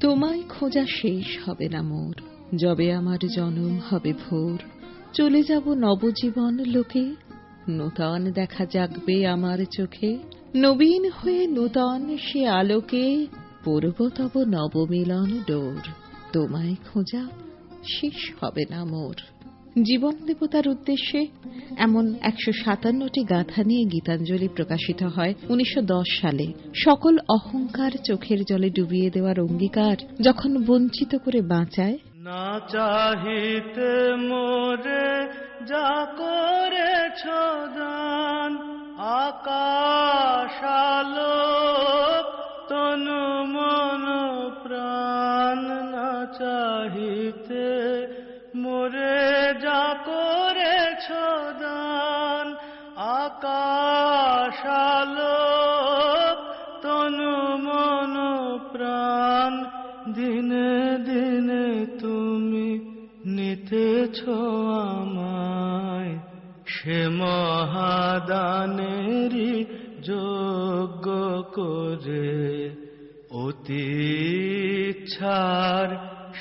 তোমায় খোঁজা শেষ হবে না মোর। যবে আমার জনম হবে ভোর। চলে যাব নবজীবন লোকে। নূতন দেখা জাগবে আমার চোখে। নবীন হয়ে নূতন সে আলোকে। পূর্ব তব নবমিলন ডোর। তোমায় খোঁজা শেষ হবে না মোর। জীবন দেবতার উদ্দেশ্যে এমন একশো সাতান্নটি গাথা নিয়ে গীতাঞ্জলি প্রকাশিত হয় উনিশশো দশ সালে। সকল অহংকার চোখের জলে ডুবিয়ে দেওয়ার অঙ্গীকার যখন বঞ্চিত করে বাঁচায়, না চাহিতে মোরে যা করেছ আকাশ আলোক দিনে দিনে তুমি নিতেছ আমায়। সে মহাদানেরই যোগ্য করে ইচ্ছার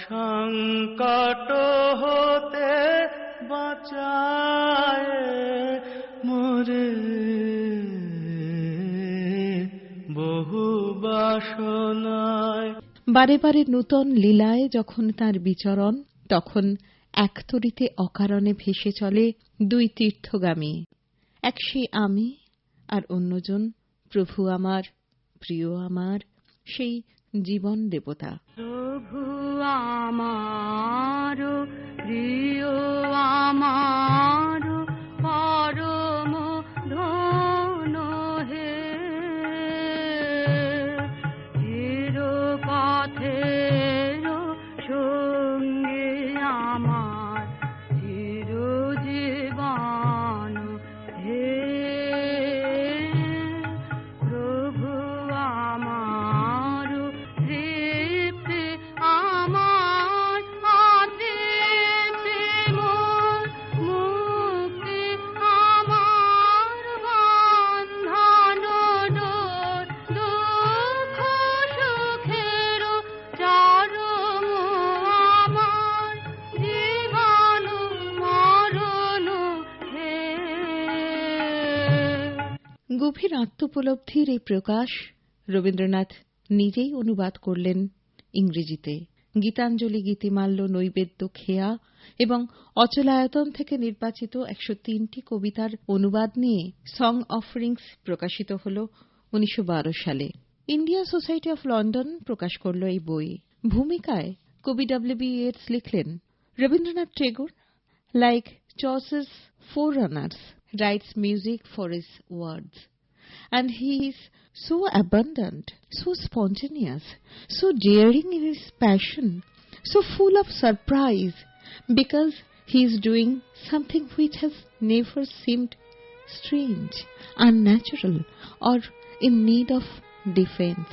সংকট হতে বাঁচায় মরে। বহু বাসনায় বারে বারে নূতন লীলায় যখন তার বিচরণ, তখন একতরিতে অকারণে ভেসে চলে দুই তীর্থগামী। এক সে আমি, আর অন্যজন প্রভু আমার, প্রিয় আমার, সেই জীবন দেবতা। প্রভু আমার, প্রিয় গভীর আত্মোপলব্ধির এই প্রকাশ রবীন্দ্রনাথ নিজেই অনুবাদ করলেন ইংরেজিতে। গীতাঞ্জলি গীতিমাল্য নৈবেদ্য খেয়া এবং অচলায়তন থেকে নির্বাচিত একশো তিনটি কবিতার অনুবাদ নিয়ে সং অফারিংস প্রকাশিত হল উনিশশো বারো সালে। ইন্ডিয়া সোসাইটি অফ লন্ডন প্রকাশ করল এই বই। ভূমিকায় কবি ডব্লিউবি এটস লিখলেন, রবীন্দ্রনাথ টেগোর লাইক চসেস forerunners writes music for his words and he is so abundant so spontaneous so daring in his passion so full of surprise because he is doing something which has never seemed strange unnatural or in need of defense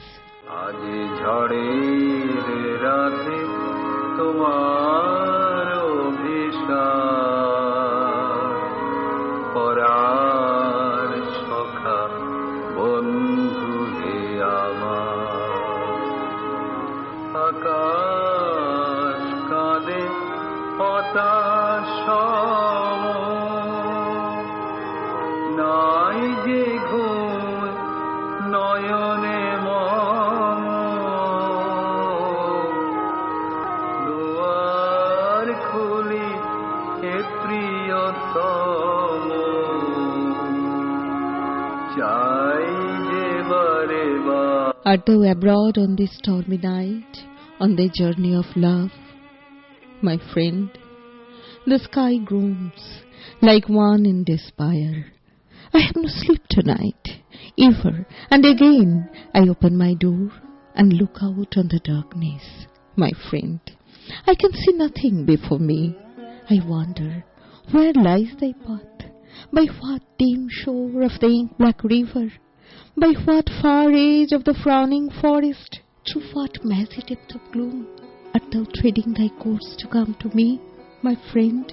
প্রিয়তম চাই যে বারে বার Art thou abroad on this stormy night, on thy journey of love? My friend, the sky groans like one in despair. I have no sleep tonight. Ever and again I open my door and look out on the darkness. My friend, I can see nothing before me. I wonder, where lies thy path? By what dim shore of the ink black river? By what far edge of the frowning forest? Through what mazy depth of gloom art thou treading thy course to come to me, my friend?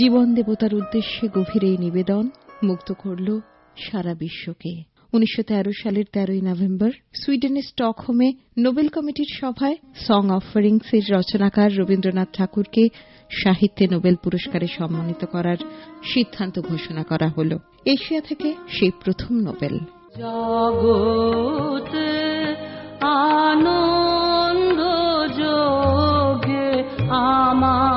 জীবন দেবতার উদ্দেশ্যে গভীর এই নিবেদন মুগ্ধ করল সারা বিশ্বকে ১৯১৩ সালের ১৩ই নভেম্বর সুইডেনের স্টকহোমে নোবেল কমিটির সভায় সং অফারিংস এর রচনাকার রবীন্দ্রনাথ ঠাকুরকে সাহিত্যে নোবেল পুরস্কারে সম্মানিত করার সিদ্ধান্ত ঘোষণা করা হল। এশিয়া থেকে সেই প্রথম নোবেল। জগতে আনন্দ আমার